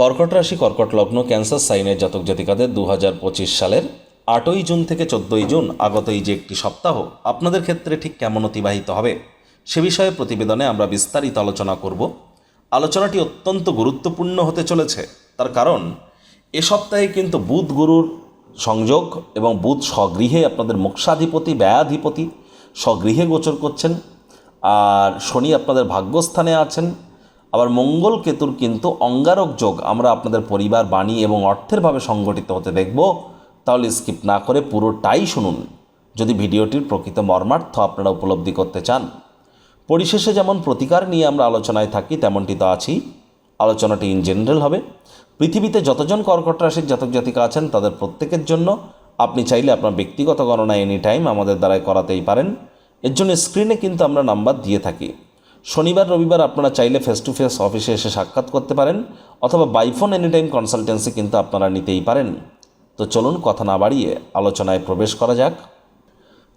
কর্কট রাশি, কর্কট লগ্ন, ক্যান্সার সাইনের জাতক জাতিকাদের দু হাজার পঁচিশ সালের আটই জুন থেকে চোদ্দই জুন আগত এই যে একটি সপ্তাহ আপনাদের ক্ষেত্রে ঠিক কেমন অতিবাহিত হবে সে বিষয়ে প্রতিবেদনে আমরা বিস্তারিত আলোচনা করব। আলোচনাটি অত্যন্ত গুরুত্বপূর্ণ হতে চলেছে। তার কারণ, এ সপ্তাহে কিন্তু বুধ গুরুর সংযোগ এবং বুধ স্বগৃহে আপনাদের মোক্ষাধিপতি, ব্যয়াধিপতি স্বগৃহে গোচর করছেন। আর শনি আপনাদের ভাগ্যস্থানে আছেন। আবার মঙ্গল কেতুর কিন্তু অঙ্গারক যোগ আমরা আপনাদের পরিবার, বাণী এবং অর্থের ভাবে সংগঠিত হতে দেখব। তাহলে স্কিপ না করে পুরোটাই শুনুন। যদি ভিডিওটির প্রকৃত মর্মার্থ আপনারা উপলব্ধি করতে চান। পরিশেষে যেমন প্রতিকার নিয়ে আমরা আলোচনায় থাকি, তেমনটি তো আছি আলোচনাটি ইন জেনারেল হবে। পৃথিবীতে যতজন কর্কট রাশির জাতক জাতিকা আছেন, তাদের প্রত্যেকের জন্য আপনি চাইলে আপনার ব্যক্তিগত গণনা এনি টাইম আমাদের দ্বারাই করাতেই পারেন। এর জন্য স্ক্রিনে কিন্তু আমরা নাম্বার দিয়ে থাকি। শনিবার, রবিবার আপনারা চাইলে ফেস টু ফেস অফিসে এসে সাক্ষাৎ করতে পারেন অথবা বাইফোন এনি টাইম কনসালটেন্সি কিন্তু আপনারা নিতেই পারেন। তো চলুন কথা না বাড়িয়ে আলোচনায় প্রবেশ করা যাক।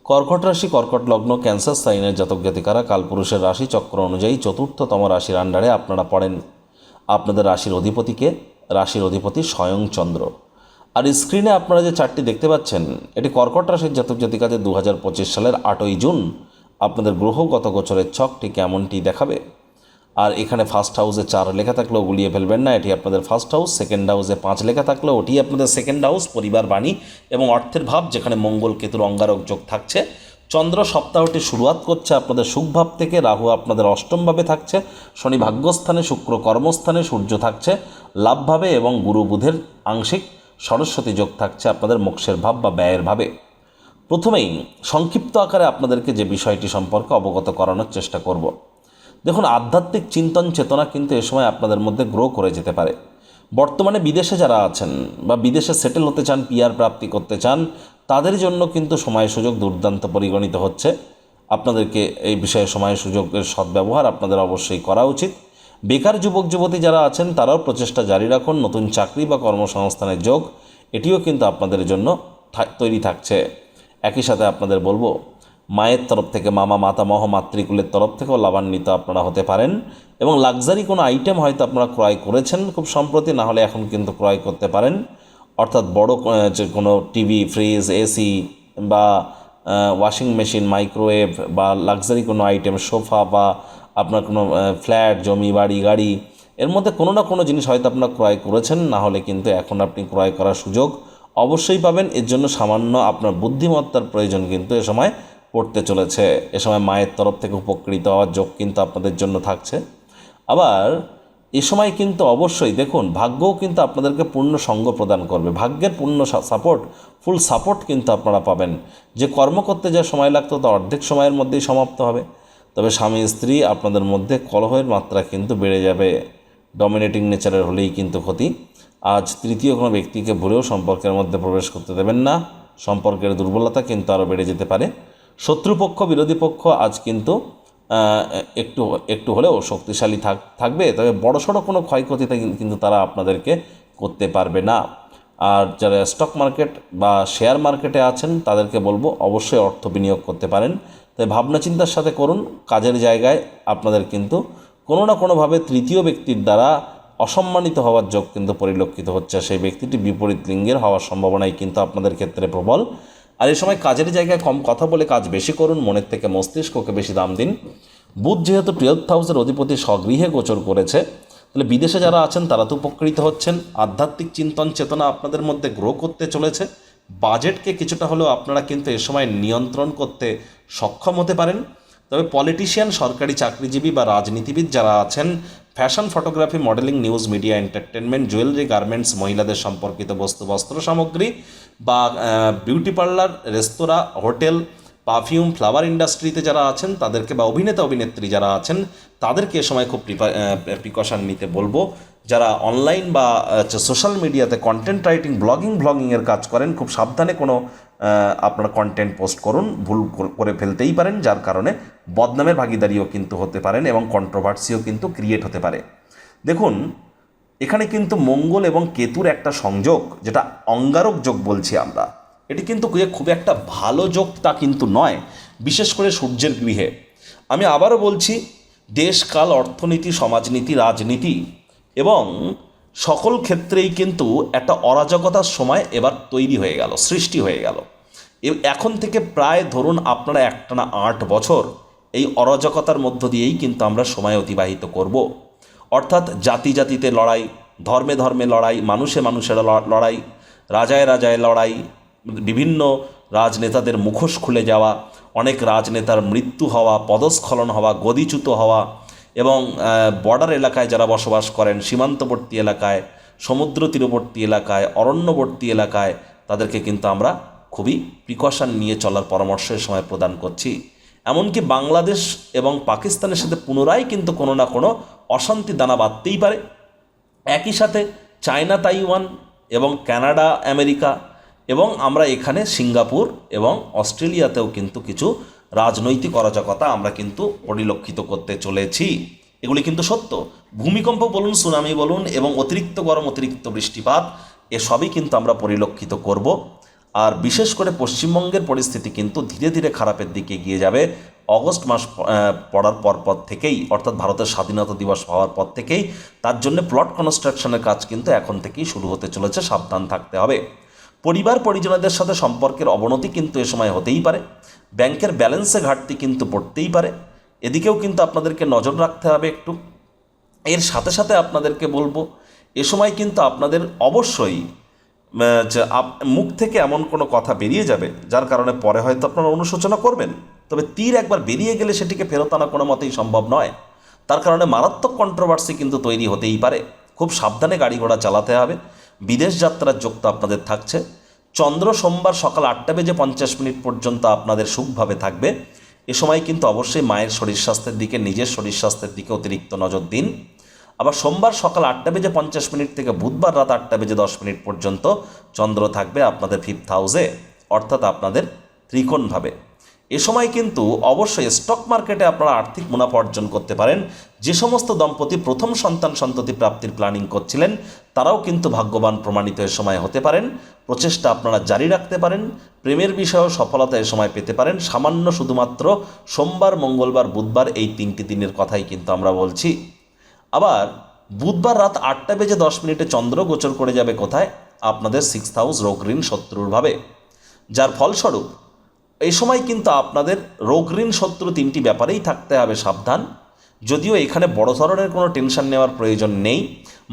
কর্কট রাশি, কর্কট লগ্ন, ক্যান্সার সাইনের জাতক জাতিকারা, কালপুরুষের রাশি চক্র অনুযায়ী চতুর্থতম রাশির আন্ডারে আপনারা পড়েন। আপনাদের রাশির অধিপতিকে রাশির অধিপতি স্বয়ং চন্দ্র। আর স্ক্রিনে আপনারা যে চারটি দেখতে পাচ্ছেন, এটি কর্কট রাশির জাতক জাতিকাদের দু হাজার পঁচিশ সালের আটই জুন। আপনাদের গ্রহগত গোচরের ছকটি কেমনটি দেখাবে? আর এখানে ফার্স্ট হাউসে চার লেখা থাকলেও গুলিয়ে ফেলবেন না, এটি আপনাদের ফার্স্ট হাউস সেকেন্ড হাউসে পাঁচ লেখা থাকলেও ওটি আপনাদের সেকেন্ড হাউস পরিবার, বাণী এবং অর্থের ভাব, যেখানে মঙ্গল কেতুর অঙ্গারক যোগ থাকছে। চন্দ্র সপ্তাহটি শুরুয়াত করছে আপনাদের সুখভাব থেকে, রাহু আপনাদের অষ্টমভাবে থাকছে, শনি ভাগ্যস্থানে, শুক্র কর্মস্থানে, সূর্য থাকছে লাভভাবে এবং গুরু বুধের আংশিক সরস্বতী যোগ থাকছে আপনাদের মোক্ষের ভাব বা ব্যয়ের ভাবে। প্রথমেই সংক্ষিপ্ত আকারে আপনাদেরকে যে বিষয়টি সম্পর্কে অবগত করানোর চেষ্টা করব। দেখুন, আধ্যাত্মিক চিন্তন চেতনা কিন্তু এ সময় আপনাদের মধ্যে গ্রো করে যেতে পারে। বর্তমানে বিদেশে যারা আছেন বা বিদেশে সেটেল হতে চান পিয়ার প্রাপ্তি করতে চান, তাদের জন্য কিন্তু সময় সুযোগ দুর্দান্ত পরিগণিত হচ্ছে। আপনাদেরকে এই বিষয়ে সময় সুযোগের সদ্ব্যবহার আপনাদের অবশ্যই করা উচিত। বেকার যুবক, যুবতী যারা আছেন, তারাও প্রচেষ্টা জারি রাখুন। নতুন চাকরি বা কর্মসংস্থানের যোগ, এটিও কিন্তু আপনাদের জন্য তৈরি থাকছে। একই সাথে আপনাদের বলব, মায়ের তরফ থেকে মামা মাতামহ মাতৃকুলের তরফ থেকেও লাভান্বিত আপনারা হতে পারেন এবং লাক্সারি কোনো আইটেম হয়তো আপনারা ক্রয় করেছেন খুব সম্প্রতি, না হলে এখন কিন্তু ক্রয় করতে পারেন। অর্থাৎ বড় যে কোনো টিভি, ফ্রিজ, এসি বা ওয়াশিং মেশিন, মাইক্রোওয়েভ বা লাক্সারি কোনো আইটেম, সোফা বা আপনার কোনো ফ্ল্যাট, জমি, বাড়ি, গাড়ি, এর মধ্যে কোনো না কোনো জিনিস হয়তো আপনারা ক্রয় করেছেন, না হলে কিন্তু এখন আপনি ক্রয় করার সুযোগ অবশ্যই পাবেন। এর জন্য সামান্য আপনার বুদ্ধিমত্তার প্রয়োজন কিন্তু এ সময় পড়তে চলেছে। এ সময় মায়ের তরফ থেকে উপকৃত হওয়ার যোগ কিন্তু আপনাদের জন্য থাকছে। আবার এ সময় কিন্তু অবশ্যই দেখুন, ভাগ্যও কিন্তু আপনাদেরকে পূর্ণ সঙ্গ প্রদান করবে। ভাগ্যের পূর্ণ সাপোর্ট ফুল সাপোর্ট কিন্তু আপনারা পাবেন। যে কর্ম করতে যা সময় লাগতো তা অর্ধেক সময়ের মধ্যেই সমাপ্ত হবে। তবে স্বামী, স্ত্রী আপনাদের মধ্যে কলহের মাত্রা কিন্তু বেড়ে যাবে। ডমিনেটিং নেচারের হলেই কিন্তু ক্ষতি। আজ তৃতীয় কোনো ব্যক্তিকে ভুলেও সম্পর্কের মধ্যে প্রবেশ করতে দেবেন না। সম্পর্কের দুর্বলতা কিন্তু আরও বেড়ে যেতে পারে। শত্রুপক্ষ, বিরোধী পক্ষ আজ কিন্তু একটু একটু হলেও শক্তিশালী থাক, থাকবে। তবে বড়সড় কোনো ক্ষয়ক্ষতিতে কিন্তু তারা আপনাদেরকে করতে পারবে না। আর যারা স্টক মার্কেট বা শেয়ার মার্কেটে আছেন, তাদেরকে বলব অবশ্যই অর্থ বিনিয়োগ করতে পারেন। তাই ভাবনা চিন্তার সাথে করুন। কাজের জায়গায় আপনাদের কিন্তু কোনো না কোনোভাবে তৃতীয় ব্যক্তির দ্বারা অসম্মানিত হওয়ার যোগ কিন্তু পরিলক্ষিত হচ্ছে। সেই ব্যক্তিটি বিপরীত লিঙ্গের হওয়ার সম্ভাবনাই কিন্তু আপনাদের ক্ষেত্রে প্রবল। আর এই সময় কাজের জায়গায় কম কথা বলে কাজ বেশি করুন, মনের থেকে মস্তিষ্ককে বেশি দাম দিন। বুধ যেহেতু টুয়েলভ হাউসের অধিপতি স্বগৃহে গোচর করেছে, তাহলে বিদেশে যারা আছেন তারা তো উপকৃত হচ্ছেন। আধ্যাত্মিক চিন্তন চেতনা আপনাদের মধ্যে গ্রো করতে চলেছে। বাজেটকে কিছুটা হলেও আপনারা কিন্তু এ সময় নিয়ন্ত্রণ করতে সক্ষম হতে পারেন। তবে পলিটিশিয়ান সরকারি চাকরিজীবী বা রাজনীতিবিদ যারা আছেন fashion photography modelling news media entertainment jewellery garments মহিলাদের সম্পর্কিত বস্তু, বস্ত্র সামগ্রী বা beauty parlour restaurant hotel perfume flower ইন্ডাস্ট্রিতে যারা আছেন, তাদেরকে বা অভিনেতা, অভিনেত্রী যারা আছেন, তাদেরকে এ সময় খুব প্রিকশন নিতে বলব। যারা অনলাইন বা সোশ্যাল মিডিয়াতে কন্টেন্ট রাইটিং ব্লগিং ব্লগিংয়ের কাজ করেন, খুব সাবধানে কোনো আপনারা কন্টেন্ট পোস্ট করুন, ভুল করে ফেলতেই পারেন, যার কারণে বদনামের ভাগিদারিও কিন্তু হতে পারেন এবং কন্ট্রোভার্সিও কিন্তু ক্রিয়েট হতে পারে। দেখুন, এখানে কিন্তু মঙ্গল এবং কেতুর একটা সংযোগ, যেটা অঙ্গারক যোগ বলছি আমরা। এটি কিন্তু খুব একটা ভালো যোগ তা কিন্তু নয়, বিশেষ করে সূর্যের গৃহে। আমি আবারও বলছি, দেশ, কাল, অর্থনীতি, সমাজনীতি, রাজনীতি এবং সকল ক্ষেত্রেই কিন্তু একটা অরাজকতার সময় এবার তৈরি হয়ে গেল, সৃষ্টি হয়ে গেল। এখন থেকে প্রায় ধরুন আপনারা একটানা আট বছর এই অরাজকতার মধ্য দিয়েই কিন্তু আমরা সময় অতিবাহিত করব। অর্থাৎ জাতি জাতিতে লড়াই, ধর্মে ধর্মে লড়াই, মানুষে মানুষের লড়াই, রাজায় রাজায় লড়াই, বিভিন্ন রাজনেতাদের মুখোশ খুলে যাওয়া, অনেক রাজনেতার মৃত্যু হওয়া, পদস্খলন হওয়া, গদিচ্যুত হওয়া এবং বর্ডার এলাকায় যারা বসবাস করেন, সীমান্তবর্তী এলাকায়, সমুদ্র তীরবর্তী এলাকায়, অরণ্যবর্তী এলাকায়, তাদেরকে কিন্তু আমরা খুবই প্রিকশন নিয়ে চলার পরামর্শ এ সময় প্রদান করছি। এমনকি বাংলাদেশ এবং পাকিস্তানের সাথে পুনরায় কিন্তু কোনো না কোনো অশান্তি দানা বাঁধতেই পারে। একই সাথে চায়না, তাইওয়ান এবং কানাডা, আমেরিকা এবং আমরা এখানে সিঙ্গাপুর এবং অস্ট্রেলিয়াতেও কিন্তু কিছু রাজনৈতিক অরাজকতা আমরা কিন্তু পরিলক্ষিত করতে চলেছি। এগুলি কিন্তু সত্য। ভূমিকম্প বলুন, সুনামি বলুন এবং অতিরিক্ত গরম, অতিরিক্ত বৃষ্টিপাত, এসবই কিন্তু আমরা পরিলক্ষিত করব। আর বিশেষ করে পশ্চিমবঙ্গের পরিস্থিতি কিন্তু ধীরে ধীরে খারাপের দিকে এগিয়ে যাবে। অগস্ট মাস পড়ার পর পর থেকেই, অর্থাৎ ভারতের স্বাধীনতা দিবস হওয়ার পর থেকেই, তার জন্য প্লট কনস্ট্রাকশনের কাজ কিন্তু এখন থেকেই শুরু হতে চলেছে, সাবধান থাকতে হবে। পরিবার পরিজনদের সাথে সম্পর্কের অবনতি কিন্তু এ সময় হতেই পারে। ব্যাংকের ব্যালেন্সে ঘাটতি কিন্তু পড়তেই পারে। এদিকেও কিন্তু আপনাদেরকে নজর রাখতে হবে একটু। এর সাথে সাথে আপনাদেরকে বলব, এ সময় কিন্তু আপনাদের অবশ্যই মুখ থেকে এমন কোনো কথা বেরিয়ে যাবে, যার কারণে পরে হয়তো আপনারা অনুশোচনা করবেন। তবে তীর একবার বেরিয়ে গেলে সেটিকে ফেরত আনা কোনো মতেই সম্ভব নয়। তার কারণে মারাত্মক কন্ট্রোভার্সি কিন্তু তৈরি হতেই পারে। খুব সাবধানে গাড়ি ঘোড়া চালাতে হবে। বিদেশ যাত্রার যোগ আপনাদের থাকছে। চন্দ্র সোমবার সকাল আটটা বেজে পঞ্চাশ মিনিট পর্যন্ত আপনাদের সুখভাবে থাকবে। এ সময় কিন্তু অবশ্যই মায়ের শরীর স্বাস্থ্যের দিকে, নিজের শরীর স্বাস্থ্যের দিকে অতিরিক্ত নজর দিন। আবার সোমবার সকাল আটটা বেজে পঞ্চাশ মিনিট থেকে বুধবার রাত আটটা বেজে দশ মিনিট পর্যন্ত চন্দ্র থাকবে আপনাদের ফিফথ হাউসে অর্থাৎ আপনাদের ত্রিকোণভাবে। এ সময় কিন্তু অবশ্যই স্টক মার্কেটে আপনারা আর্থিক মুনাফা অর্জন করতে পারেন। যে সমস্ত দম্পতি প্রথম সন্তান সন্ততি প্রাপ্তির প্ল্যানিং করছিলেন, তারাও কিন্তু ভাগ্যবান প্রমাণিত এ সময় হতে পারেন। প্রচেষ্টা আপনারা জারি রাখতে পারেন। প্রেমের বিষয়েও সফলতা এ সময় পেতে পারেন। সামান্য শুধুমাত্র সোমবার, মঙ্গলবার, বুধবার এই তিনটি দিনের কথাই কিন্তু আমরা বলছি। আবার বুধবার রাত আটটা বেজে দশ মিনিটে চন্দ্র গোচর করে যাবে কোথায়? আপনাদের সিক্স হাউস রোগ ঋণ শত্রুরভাবে যার ফলস্বরূপ এই সময় কিন্তু আপনাদের রোগ ঋণ শত্রু তিনটি ব্যাপারেই থাকতে হবে সাবধান। যদিও এখানে বড় ধরনের কোনো টেনশন নেওয়ার প্রয়োজন নেই।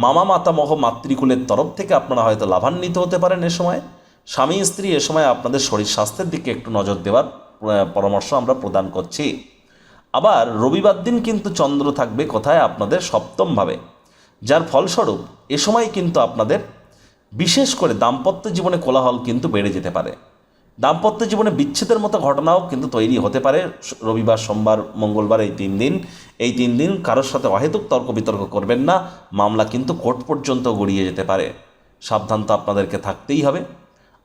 মামা, মাতামহ, মাতৃকুলের তরফ থেকে আপনারা হয়তো লাভান্বিত হতে পারেন এ সময়। স্বামী, স্ত্রী এ সময় আপনাদের শরীর স্বাস্থ্যের দিকে একটু নজর দেওয়ার পরামর্শ আমরা প্রদান করছি। আবার রবিবার দিন কিন্তু চন্দ্র থাকবে কোথায় আপনাদের সপ্তমভাবে। যার ফলস্বরূপ এ সময় কিন্তু আপনাদের বিশেষ করে দাম্পত্য জীবনে কোলাহল কিন্তু বেড়ে যেতে পারে। দাম্পত্য জীবনে বিচ্ছেদের মতো ঘটনাও কিন্তু তৈরি হতে পারে। রবিবার, সোমবার, মঙ্গলবার এই তিন দিন। এই তিন দিন কারোর সাথে অহেতুক তর্ক বিতর্ক করবেন না। মামলা কিন্তু কোর্ট পর্যন্ত গড়িয়ে যেতে পারে। সাবধান তো আপনাদেরকে থাকতেই হবে।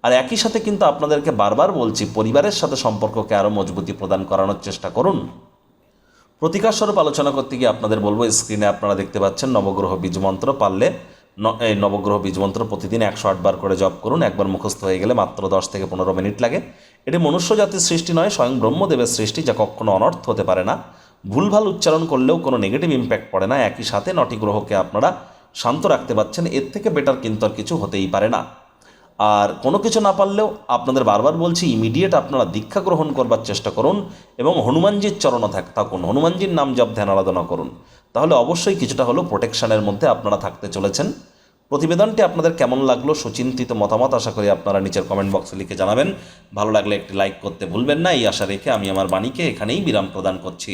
আর একই সাথে কিন্তু আপনাদেরকে বারবার বলছি, পরিবারের সাথে সম্পর্ককে আরও মজবুতি প্রদান করানোর চেষ্টা করুন। প্রতিকারস্বরূপ আলোচনা করতে গিয়ে আপনাদের বলব, স্ক্রিনে আপনারা দেখতে পাচ্ছেন নবগ্রহ বীজমন্ত্র পারলে ন- এই নবগ্রহ বীজমন্ত্র প্রতিদিন একশো আটবার করে জপ করুন, একবার মুখস্থ হয়ে গেলে মাত্র দশ থেকে পনেরো মিনিট লাগে। এটি মনুষ্য জাতির সৃষ্টি নয়, স্বয়ং ব্রহ্মদেবের সৃষ্টি, যা কখনো অনর্থ হতে পারে না। ভুলভাল উচ্চারণ করলেও কোনো নেগেটিভ ইম্প্যাক্ট পড়ে না, একই সাথে নটি গ্রহকে আপনারা শান্ত রাখতে পারছেন, এর থেকে বেটার কিন্তু আর কিছু হতেই পারে না। আর কোনো কিছু না পারলেও আপনাদের বারবার বলছি ইমিডিয়েট আপনারা দীক্ষা গ্রহণ করবার চেষ্টা করুন এবং হনুমানজির চরণ থাক থাকুন, হনুমানজির নাম জপ ধ্যান আরাধনা করুন। তাহলে অবশ্যই কিছুটা হলেও প্রোটেকশানের মধ্যে আপনারা থাকতে চলেছেন। প্রতিবেদনটি আপনাদের কেমন লাগল সুচিন্তিত মতামত আশা করি আপনারা নিচের কমেন্ট বক্সে লিখে জানাবেন। ভালো লাগলে একটি লাইক করতে ভুলবেন না। এই আশা রেখে আমি আমার বাণীকে এখানেই বিরাম প্রদান করছি।